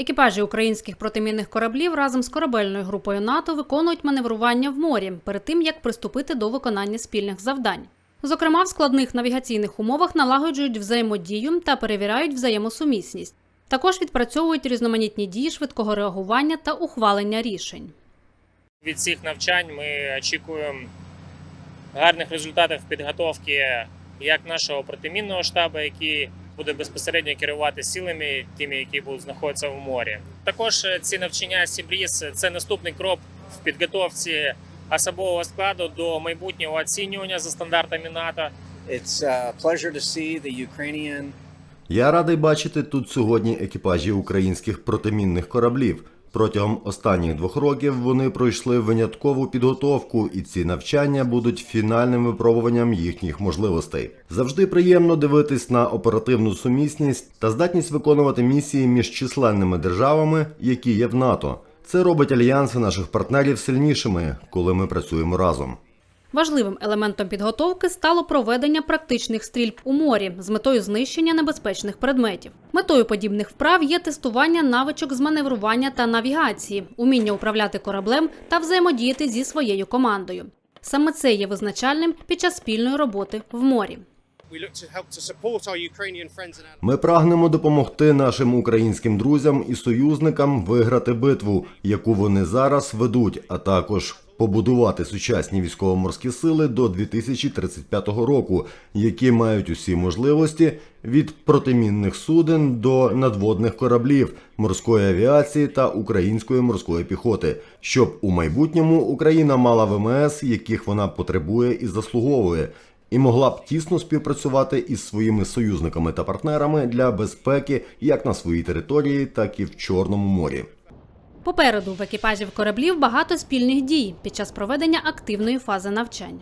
Екіпажі українських протимінних кораблів разом з корабельною групою НАТО виконують маневрування в морі перед тим, як приступити до виконання спільних завдань. Зокрема, в складних навігаційних умовах налагоджують взаємодію та перевіряють взаємосумісність. Також відпрацьовують різноманітні дії швидкого реагування та ухвалення рішень. Від цих навчань ми очікуємо гарних результатів підготовки як нашого протимінного штабу, який буде безпосередньо керувати силами, тими, які будуть знаходитися в морі. Також е, ці навчання Сібріз це наступний крок в підготовці особового складу до майбутнього оцінювання за стандартами НАТО. It's a pleasure to see the Ukrainian Я радий бачити тут сьогодні екіпажі українських протимінних кораблів. Протягом останніх двох років вони пройшли виняткову підготовку, і ці навчання будуть фінальним випробуванням їхніх можливостей. Завжди приємно дивитись на оперативну сумісність та здатність виконувати місії між численними державами, які є в НАТО. Це робить альянси наших партнерів сильнішими, коли ми працюємо разом. Важливим елементом підготовки стало проведення практичних стрільб у морі з метою знищення небезпечних предметів. Метою подібних вправ є тестування навичок з маневрування та навігації, уміння управляти кораблем та взаємодіяти зі своєю командою. Саме це є визначальним під час спільної роботи в морі. Ми прагнемо допомогти нашим українським друзям і союзникам виграти битву, яку вони зараз ведуть, а також побудувати сучасні військово-морські сили до 2035 року, які мають усі можливості від протимінних суден до надводних кораблів, морської авіації та української морської піхоти, щоб у майбутньому Україна мала ВМС, яких вона потребує і заслуговує і могла б тісно співпрацювати із своїми союзниками та партнерами для безпеки як на своїй території, так і в Чорному морі. Попереду в екіпажів кораблів багато спільних дій під час проведення активної фази навчань.